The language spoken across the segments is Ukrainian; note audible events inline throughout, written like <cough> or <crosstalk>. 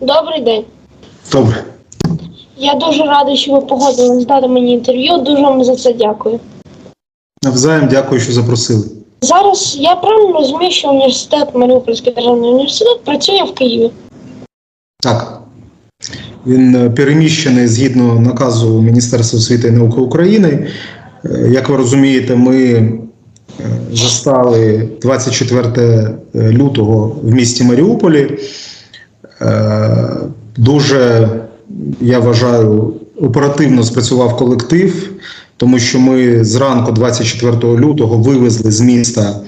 Добрий день. Добре. Я дуже радий, що ви погодились дати мені інтерв'ю. Дуже вам за це дякую. Навзаєм дякую, що запросили. Зараз я правильно розумію, що університет, Маріупольський державний університет, працює в Києві. Так. Він е, переміщений згідно наказу Міністерства освіти і науки України. Е, Як ви розумієте, ми е, застали 24 лютого в місті Маріуполі. Дуже, я вважаю, оперативно спрацював колектив, тому що ми зранку 24 лютого вивезли з міста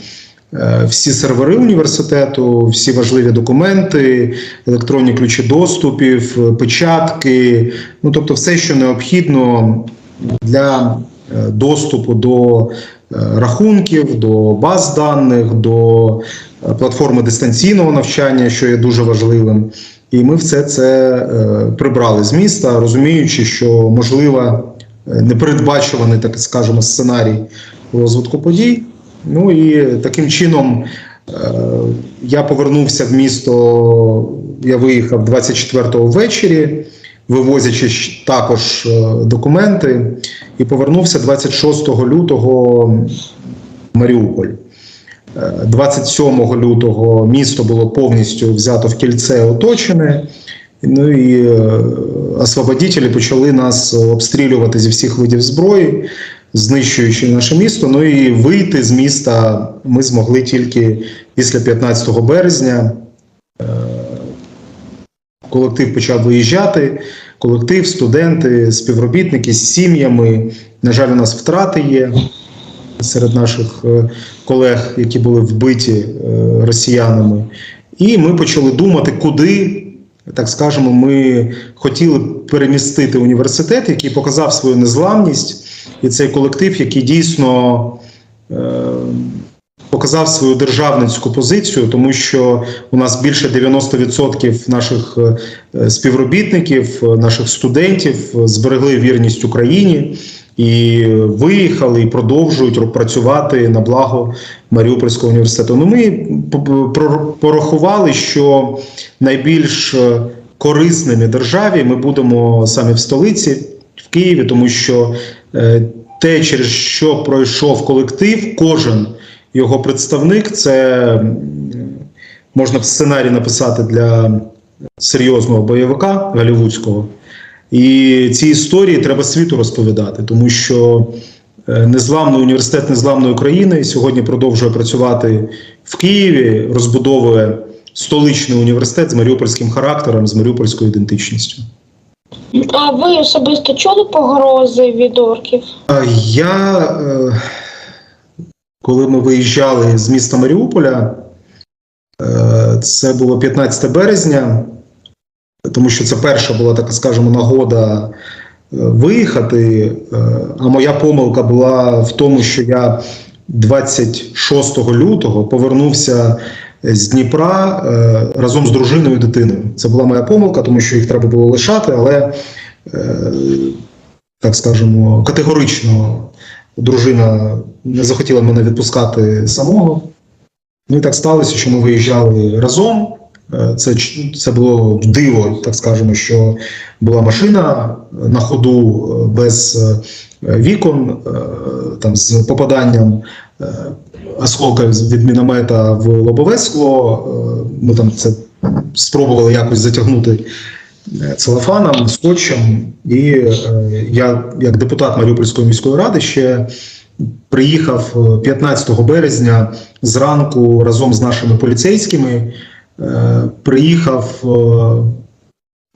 всі сервери університету, всі важливі документи, електронні ключі доступів, е, печатки, ну тобто все, що необхідно для е, доступу до е, рахунків, до баз даних, до е, платформи дистанційного навчання, що є дуже важливим. І ми все це е, прибрали з міста, розуміючи, що можливо е, непередбачуваний, так скажемо, сценарій розвитку подій. Ну і таким чином е, я повернувся в місто. Я виїхав 24-го ввечері, вивозячи також е, документи, і повернувся 26 лютого в Маріуполь. Е, 27 лютого місто було повністю взято в кільце оточене. Ну і е, освободітелі почали нас обстрілювати зі всіх видів зброї, знищуючи наше місто. Ну і вийти з міста ми змогли тільки після 15 березня. Е, Колектив почав виїжджати. Колектив, студенти, співробітники з сім'ями. На жаль, у нас втрати є серед наших е, колег, які були вбиті е, росіянами. І ми почали думати, куди, так скажемо, ми хотіли перемістити університет, який показав свою незламність, і цей колектив, який дійсно е, показав свою державницьку позицію, тому що у нас більше 90% наших е, співробітників, е, наших студентів зберегли вірність Україні і виїхали і продовжують працювати на благо Маріупольського університету. Ну, ми порахували, що найбільш е, корисними державі ми будемо саме в столиці, в Києві, тому що те, через що пройшов колектив, кожен його представник, це можна в сценарій написати для серйозного бойовика голівудського. І ці історії треба світу розповідати, тому що е, незламний університет незламної України сьогодні продовжує працювати в Києві, розбудовує столичний університет з маріупольським характером, з маріупольською ідентичністю. А ви особисто чули погрози від орків? Я, е, коли ми виїжджали з міста Маріуполя, е, це було 15 березня, тому що це перша була така, скажімо, нагода е, виїхати. А моя помилка була в тому, що я 26 лютого повернувся з Дніпра е, разом з дружиною і дитиною. Це була моя помилка, тому що їх треба було лишати, але е, так скажемо, категорично дружина не захотіла мене відпускати самого. Ну і так сталося, що ми виїжджали разом. Е, Це, це було диво, так скажемо, що була машина на ходу без вікон, там з попаданням осколка від міномета в лобове скло. Е, Ми там це спробували якось затягнути е, целофаном, скотчем. І е, я, як депутат Маріупольської міської ради, ще приїхав е, 15 березня зранку разом з нашими поліцейськими. Приїхав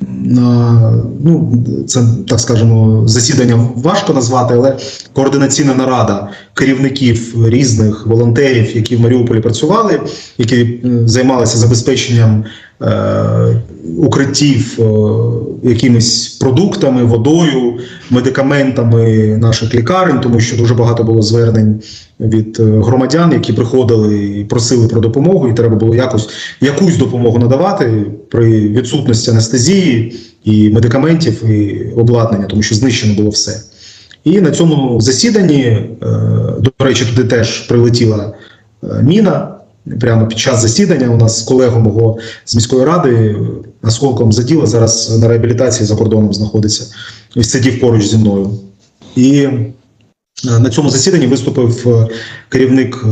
ну це так скажемо засідання важко назвати, але координаційна нарада керівників різних волонтерів, які в Маріуполі працювали, які е, займалися забезпеченням е, укриттів е, якимись продуктами, водою, медикаментами наших лікарень, тому що дуже багато було звернень від е, громадян, які приходили і просили про допомогу, і треба було якось якусь допомогу надавати при відсутності анестезії і медикаментів і обладнання, тому що знищено було все. І на цьому засіданні, е, до речі, туди теж прилетіла е, міна. Прямо під час засідання у нас колегу мого з міської ради е, осколком заділа зараз на реабілітації за кордоном знаходиться і сидів поруч зі мною. І е, на цьому засіданні виступив е, керівник е,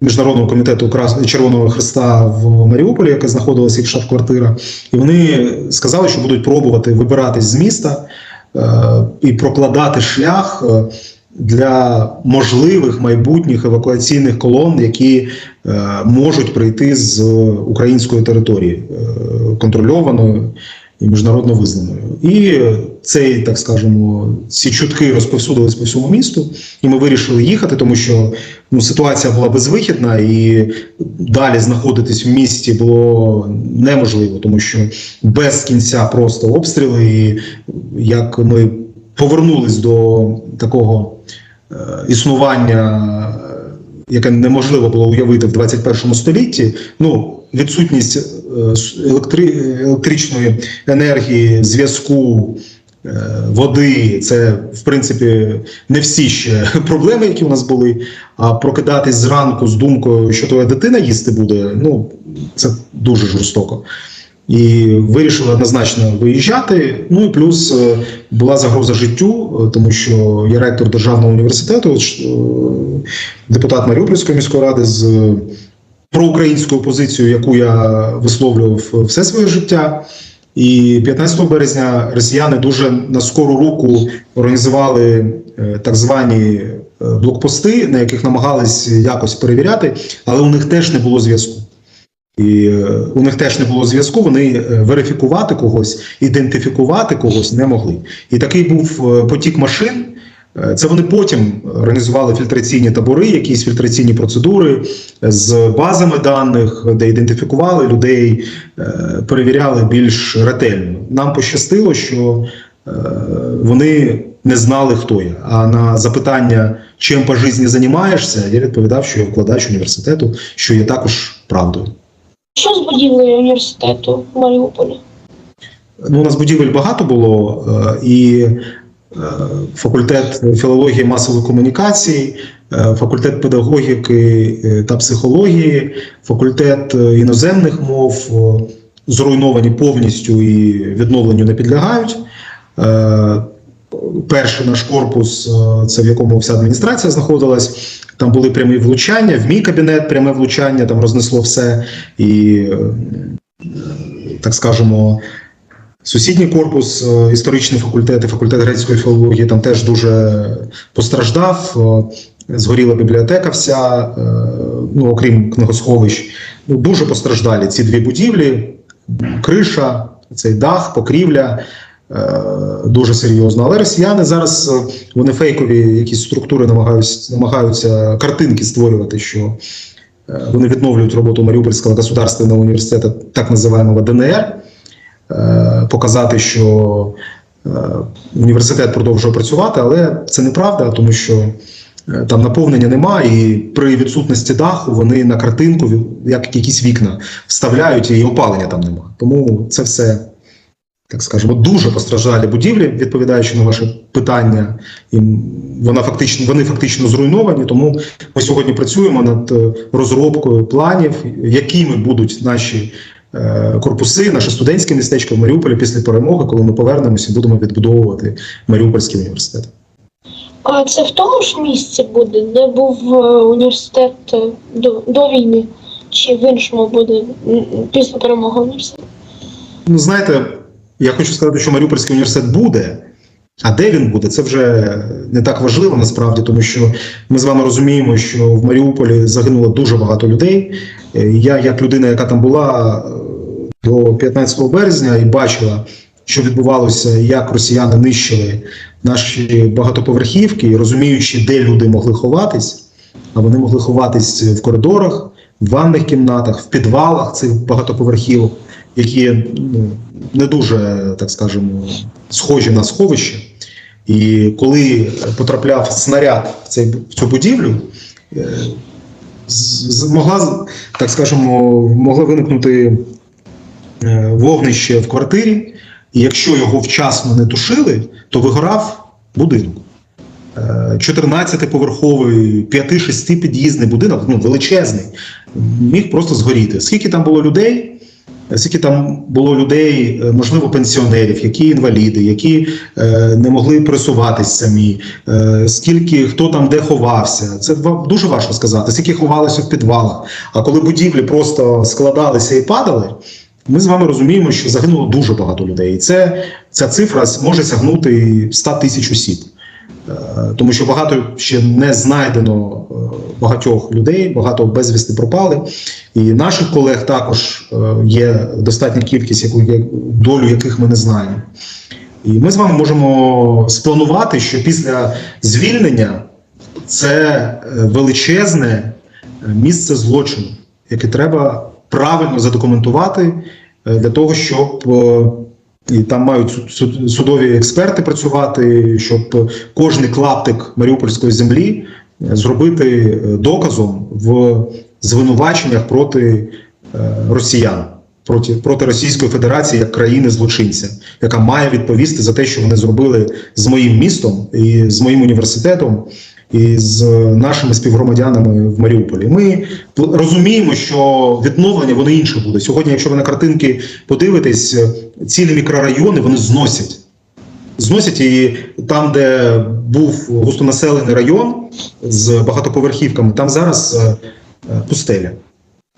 Міжнародного комітету Червоного Христа в Маріуполі, яка знаходилася їх штаб-квартира, і вони сказали, що будуть пробувати вибиратись з міста і прокладати шлях для можливих майбутніх евакуаційних колон, які е, можуть прийти з української території е, контрольованої і міжнародно визнаною. І цей, так скажемо, ці чутки розповсюдились по всьому місту, і ми вирішили їхати, тому що ну, ситуація була безвихідна, і далі знаходитись в місті було неможливо, тому що без кінця просто обстріли. І як ми повернулись до такого е, існування, яке неможливо було уявити в 21 столітті, ну відсутність е, електри... електричної енергії, зв'язку. Е, Води, це в принципі не всі ще <laughs> проблеми, які у нас були. А прокидатись зранку з думкою, що твоя дитина їсти буде, ну це дуже жорстоко. І вирішили однозначно виїжджати. Ну і плюс е, була загроза життю, е, тому що я ректор державного університету, депутат Маріупольської міської ради з проукраїнською позицією, яку я висловлював все своє життя. І 15 березня росіяни дуже на скору руку організували е, так звані е, блокпости, на яких намагались якось перевіряти, але у них теж не було зв'язку. І е, у них теж не було зв'язку. Вони верифікувати когось, ідентифікувати когось не могли. І такий був потік машин. Е, Це вони потім організували фільтраційні табори, якісь фільтраційні процедури з базами даних, де ідентифікували людей, е, перевіряли більш ретельно. Нам пощастило, що е, вони не знали, хто я. А на запитання, чим по житті займаєшся, я відповідав, що я вкладач університету, що є також правдою. Що з будівлею університету в Маріуполі? Ну, у нас будівель багато було, і факультет філології масової комунікацій, е, факультет педагогіки е, та психології, факультет е, іноземних мов е, зруйновані повністю і відновленню не підлягають. Е, Перший наш корпус, е, це в якому вся адміністрація знаходилась. Там були прямі влучання, в мій кабінет пряме влучання, там рознесло все. І, е, так скажемо, Сусідній корпус, е, історичний факультет і факультет грецької філології там теж дуже постраждав. Е, Згоріла бібліотека вся, е, ну окрім книгосховищ. Ну, дуже постраждалі ці дві будівлі, криша, цей дах, покрівля. Дуже серйозно. Але росіяни зараз вони фейкові якісь структури намагаються, намагаються картинки створювати, що вони відновлюють роботу Маріупольського государственного університету, так називаємо ДНР показати, що е, університет продовжує працювати, але це неправда, тому що е, там наповнення немає, і при відсутності даху вони на картинку, як якісь вікна, вставляють і опалення там немає. Тому це все. Так скажемо, дуже постраждалі будівлі, відповідаючи на ваше питання, і вона фактично вони фактично зруйновані. Тому ми сьогодні працюємо над е, розробкою планів, якими будуть наші е, корпуси, наше студентське містечко в Маріуполі після перемоги, коли ми повернемося і будемо відбудовувати Маріупольський університет. А це в тому ж місці буде, де був е, університет е, до, до війни, чи в іншому буде після перемоги університету? Ну, знаєте, я хочу сказати, що Маріупольський університет буде. А де він буде, це вже не так важливо насправді, тому що ми з вами розуміємо, що в Маріуполі загинуло дуже багато людей. Е, Я, як людина, яка там була е, до 15 березня і бачила, що відбувалося, як росіяни нищили наші багатоповерхівки, розуміючи, де люди могли ховатись, а вони могли ховатись в коридорах, в ванних кімнатах, в підвалах цих багатоповерхів, які ну, не дуже, так скажемо, схожі на сховище. І коли потрапляв снаряд в, цей, в цю будівлю, е, могла, так скажемо, могла виникнути е, вогнище в квартирі, і якщо його вчасно не тушили, то вигорав будинок. Е, 14-поверховий, 5-6 під'їзний будинок, ну величезний, міг просто згоріти. Скільки там було людей? Скільки там було людей, е, можливо, пенсіонерів, які інваліди, які е, не могли пересуватись самі, е, скільки хто там де ховався. Це дуже важко сказати, скільки ховалося в підвалах. А коли будівлі просто складалися і падали, ми з вами розуміємо, що загинуло дуже багато людей. І це ця цифра може сягнути 100 тисяч осіб. Е, Тому що багато ще не знайдено е, багатьох людей, багато безвісти пропали. І наших колег також е, є достатня кількість, яку долю яких ми не знаємо. І ми з вами можемо спланувати, що після звільнення це величезне місце злочину, яке треба правильно задокументувати для того, щоб і там мають суд- суд- судові експерти працювати, щоб кожний клаптик маріупольської землі е, зробити е, доказом в звинуваченнях проти е, росіян, проти, проти Російської Федерації як країни злочинця, яка має відповісти за те, що вони зробили з моїм містом і з моїм університетом. І з нашими співгромадянами в Маріуполі ми розуміємо, що відновлення воно інше буде сьогодні. Якщо ви на картинки подивитесь, е, цілі мікрорайони вони зносять. Зносять і там, де був густонаселений район з багатоповерхівками, там зараз е, е, пустеля.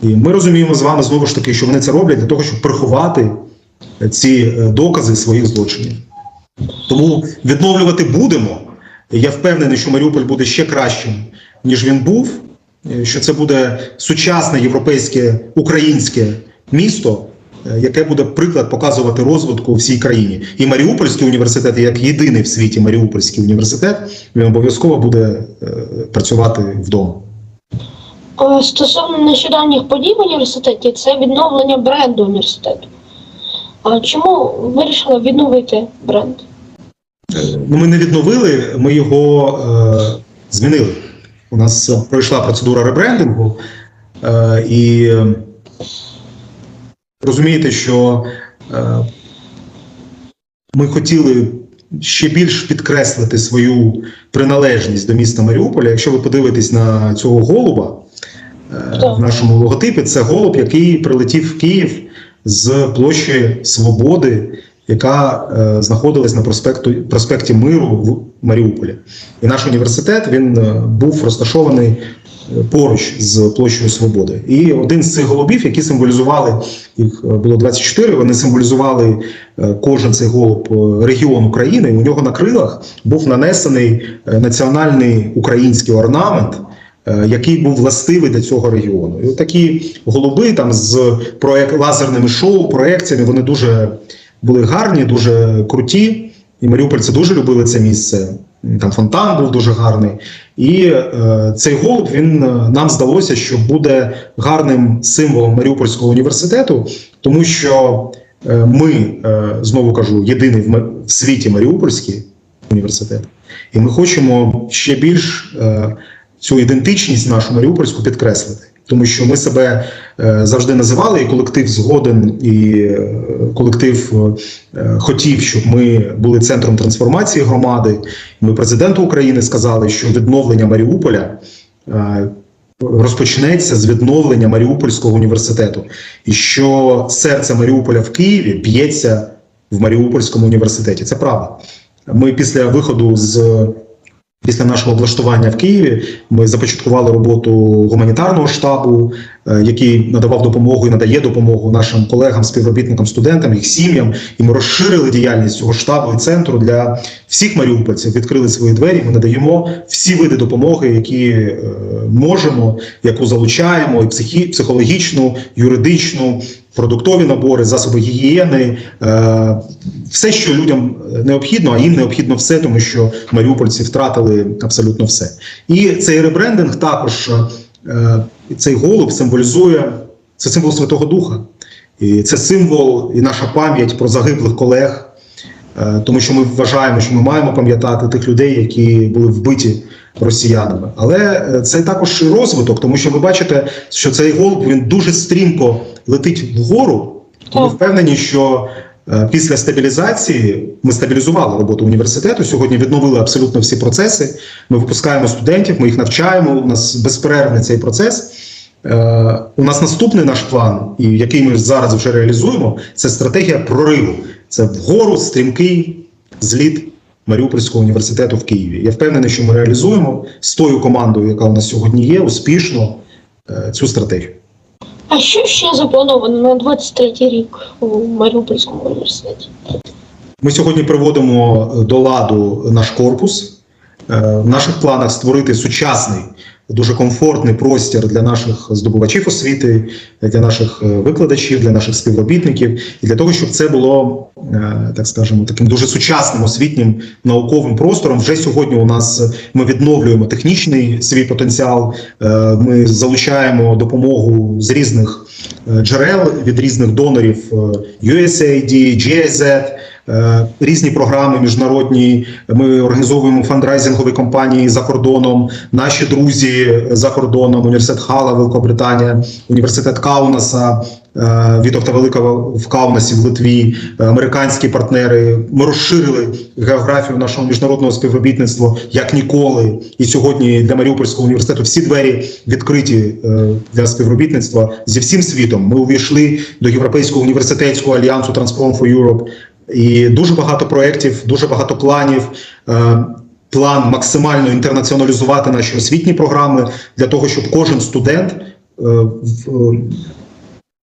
І ми розуміємо з вами знову ж таки, що вони це роблять для того, щоб приховати ці е, докази своїх злочинів. Тому відновлювати будемо. Я впевнений, що Маріуполь буде ще кращим, ніж він був. е, Що це буде сучасне європейське українське місто, е, яке буде приклад показувати розвитку всій країні. І Маріупольський університет, як єдиний в світі Маріупольський університет, він обов'язково буде е, працювати вдома. Стосовно нещодавніх подій в університеті, це відновлення бренду університету. Чому вирішили відновити бренд? Ну, ми не відновили, ми його е, змінили. У нас пройшла процедура ребрендингу, е, і розумієте, що е, ми хотіли ще більш підкреслити свою приналежність до міста Маріуполя. Якщо ви подивитесь на цього голуба е, в нашому логотипі, це голуб, який прилетів в Київ з площі Свободи, яка е, знаходилась на проспекту, проспекті Миру в Маріуполі. І наш університет він е, був розташований е, поруч з площею Свободи. І один з цих голубів, які символізували, їх е, було 24, вони символізували кожен цей голуб регіон України. І у нього на крилах був нанесений національний український орнамент. Який був властивий для цього регіону, і такі голуби там з проект лазерними шоу, проекціями вони дуже були гарні, дуже круті. І маріупольці дуже любили це місце. Там фонтан був дуже гарний. І е, цей голуб він е, нам здалося, що буде гарним символом Маріупольського університету, тому що е, ми, е, знову кажу, єдиний в, в світі Маріупольський університет. І ми хочемо ще більш е, цю ідентичність нашу маріупольську підкреслити. Тому що ми себе е, завжди називали, і колектив згоден, і е, колектив е, хотів, щоб ми були центром трансформації громади. Ми президенту України сказали, що відновлення Маріуполя розпочнеться з відновлення Маріупольського університету, і що серце Маріуполя в Києві б'ється в Маріупольському університеті. Це правда. Ми після виходу з Після нашого облаштування в Києві ми започаткували роботу гуманітарного штабу, е, який надавав допомогу і надає допомогу нашим колегам, співробітникам, студентам, їх сім'ям. І ми розширили діяльність цього штабу і центру для всіх маріупольців. Відкрили свої двері. Ми надаємо всі види допомоги, які е, можемо, яку залучаємо, і психі, психологічну, юридичну, продуктові набори, засоби гігієни, е, все, що людям необхідно, а їм необхідно все, тому що маріупольці втратили абсолютно все. І цей ребрендинг також е, цей голуб символізує це символ Святого Духа. І це символ і наша пам'ять про загиблих колег, е, тому що ми вважаємо, що ми маємо пам'ятати тих людей, які були вбиті росіянами. Але е, це також розвиток, тому що ви бачите, що цей голуб він дуже стрімко летить вгору. Ми впевнені, що е, після стабілізації ми стабілізували роботу університету. Сьогодні відновили абсолютно всі процеси. Ми випускаємо студентів, ми їх навчаємо. У нас безперервний цей процес. Е, У нас наступний наш план, і який ми зараз вже реалізуємо, це стратегія прориву. Це вгору стрімкий зліт Маріупольського університету в Києві. Я впевнений, що ми реалізуємо з тою командою, яка у нас сьогодні є, успішно е, цю стратегію. А що ще заплановано на 23-й рік у Маріупольському університеті? Ми сьогодні приводимо до ладу наш корпус. Е, В наших планах створити сучасний, дуже комфортний простір для наших здобувачів освіти, для наших е, викладачів, для наших співробітників, і для того, щоб це було, е, так скажемо, таким дуже сучасним освітнім науковим простором. Вже сьогодні у нас е, ми відновлюємо технічний свій потенціал. Ми залучаємо допомогу з різних джерел від різних донорів USAID, GIZ, різні програми міжнародні. Ми організовуємо фандрайзингові кампанії за кордоном. Наші друзі за кордоном, університет Хала, Великобританія, університет Каунаса. е, Вітовта Великого в Каунасі в Литві, е, американські партнери. Ми розширили географію нашого міжнародного співробітництва як ніколи. І сьогодні для Маріупольського університету всі двері відкриті е, для співробітництва зі всім світом. Ми увійшли до Європейського університетського альянсу Transform for Europe. І дуже багато проєктів, дуже багато планів. Е, План максимально інтернаціоналізувати наші освітні програми для того, щоб кожен студент е, е,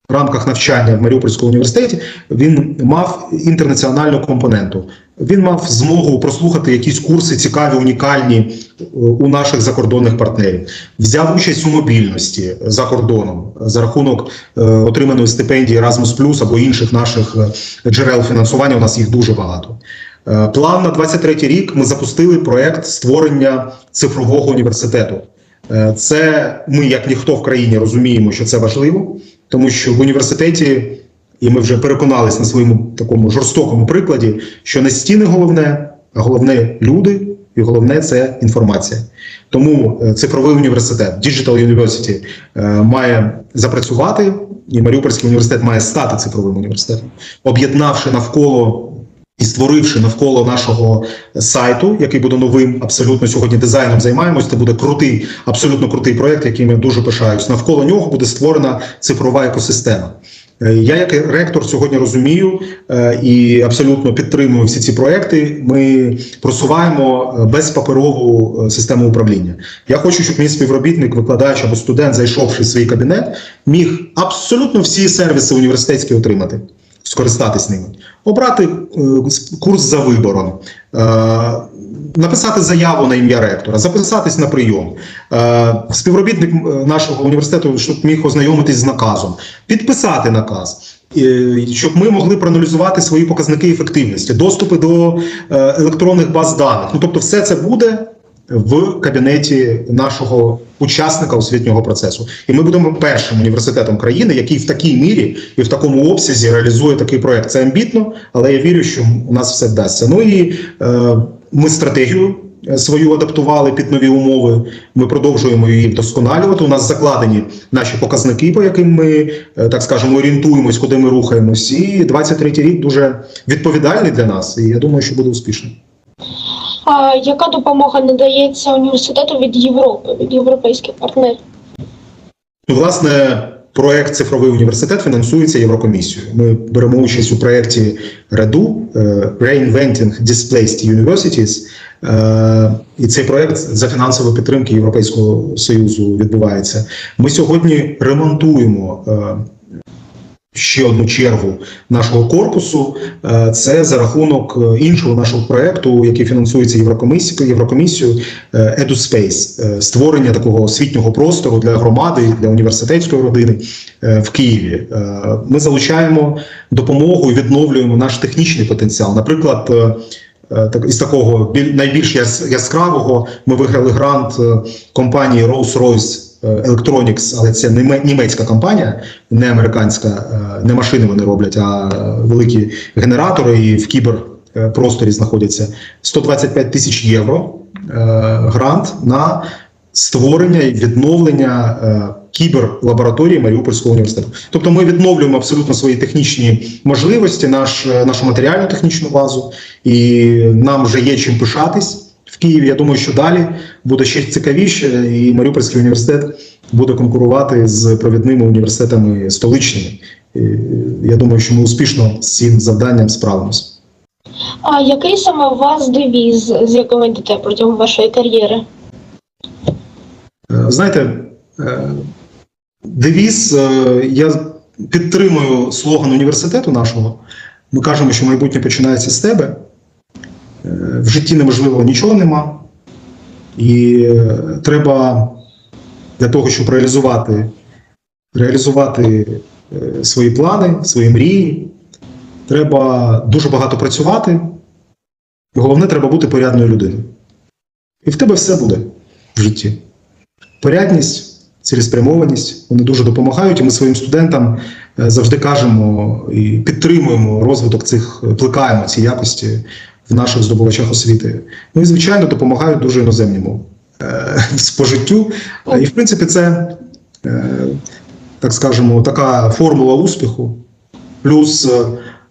в рамках навчання в Маріупольському університеті він мав інтернаціональну компоненту. Він мав змогу прослухати якісь курси цікаві, унікальні е, у наших закордонних партнерів. Взяв участь у мобільності за кордоном за рахунок е, отриманої стипендії Erasmus або інших наших е, джерел фінансування. У нас їх дуже багато. План на 23 рік ми запустили проект створення цифрового університету. Це ми, як ніхто в країні, розуміємо, що це важливо, тому що в університеті, і ми вже переконались на своєму такому жорстокому прикладі, що не стіни головне, а головне люди, і головне це інформація. Тому е, цифровий університет, Digital University, е, має запрацювати, і Маріупольський університет має стати цифровим університетом, об'єднавши навколо і створивши навколо нашого сайту, який буде новим, абсолютно сьогодні дизайном займаємось. Це буде крутий, абсолютно крутий проект, яким я дуже пишаюсь. Навколо нього буде створена цифрова екосистема. Е, Я, як ректор, сьогодні розумію е, і абсолютно підтримую всі ці проекти. Ми просуваємо е, безпаперову систему управління. Я хочу, щоб мій співробітник, викладач або студент, зайшовши в свій кабінет, міг абсолютно всі сервіси університетські отримати скористатись ними, обрати курс за вибором, написати заяву на ім'я ректора, записатись на прийом. Е, співробітник е, нашого університету, щоб міг ознайомитись з наказом, підписати наказ. е, Щоб ми могли проаналізувати свої показники ефективності, доступи до електронних баз даних. Ну тобто, все це буде в кабінеті нашого учасника освітнього процесу. І ми будемо першим університетом країни, який в такій мірі і в такому обсязі реалізує такий проект. Це амбітно, але я вірю, що у нас все вдасться. Ну і ми стратегію. е, Свою адаптували під нові умови. Ми продовжуємо її вдосконалювати. У нас закладені наші показники, по яким ми е, так скажемо орієнтуємось, куди ми рухаємось. І 23-й рік дуже відповідальний для нас. І я думаю, що буде успішним. А яка допомога надається університету від Європи, від європейських партнерів? Ну, власне, проект Цифровий університет фінансується Єврокомісією. Ми беремо участь у проєкті РЕДУ е, Reinventing Displaced Universities. Е, І цей проект за фінансової підтримки Європейського союзу відбувається. Ми сьогодні ремонтуємо. Ще одну чергу нашого корпусу Е, це за рахунок е, іншого нашого проекту, який фінансується Єврокомісією, Єврокомісією е, EduSpace, створення такого освітнього простору для громади, для університетської родини в Києві. Ми залучаємо допомогу і відновлюємо наш технічний потенціал. Наприклад, так із такого біль- найбільш яс- яскравого ми виграли грант компанії Rolls-Royce Electronics, але це німецька компанія, не американська, е, не машини вони роблять, а великі генератори і в кіберпросторі знаходяться 125 тисяч євро е, грант на створення і відновлення е, кіберлабораторії Маріупольського університету. Тобто ми відновлюємо абсолютно свої технічні можливості, наш, е, нашу матеріальну технічну базу, і нам вже є чим пишатись в Києві. Я думаю, що далі буде ще цікавіше, і Маріупольський університет буде конкурувати з провідними університетами столичними. Я думаю, що ми успішно з цим завданням справимося. А який саме у вас девіз, з яким ви йдете протягом вашої кар'єри? Е, Знаєте, е, девіз, е, я підтримую слоган університету нашого. Ми кажемо, що майбутнє починається з тебе. В житті неможливо нічого нема. І е, треба для того, щоб реалізувати, реалізувати е, свої плани, свої мрії, треба дуже багато працювати. І головне, треба бути порядною людиною. І в тебе все буде в житті порядність, цілеспрямованість вони дуже допомагають. І ми своїм студентам е, завжди кажемо і підтримуємо розвиток цих, плекаємо ці якості в наших здобувачах освіти. Ну і звичайно допомагають дуже іноземні мови е, <laughs> по життю. Е, І в принципі, це е, так скажемо, така формула успіху, плюс е,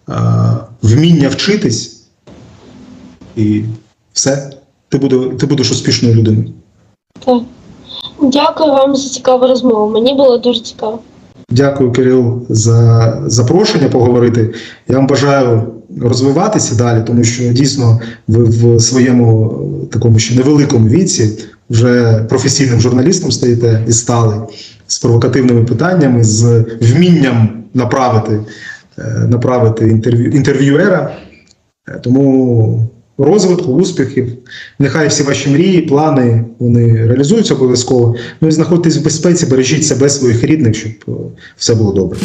е, вміння вчитись, і все. Ти, буде, ти будеш успішною людиною. Так. Дякую вам за цікаву розмову. Мені було дуже цікаво. Дякую, Кирил, за запрошення поговорити. Я вам бажаю розвиватися далі, тому що дійсно ви в своєму е, такому ще невеликому віці вже професійним журналістом стаєте і стали з провокативними питаннями, з вмінням направити, е, направити інтерв'ю, інтерв'юера. Е, Тому розвитку, успіхів. Нехай всі ваші мрії, плани вони реалізуються обов'язково. Ну і знаходьтесь в безпеці, бережіть себе, своїх рідних, щоб все було добре.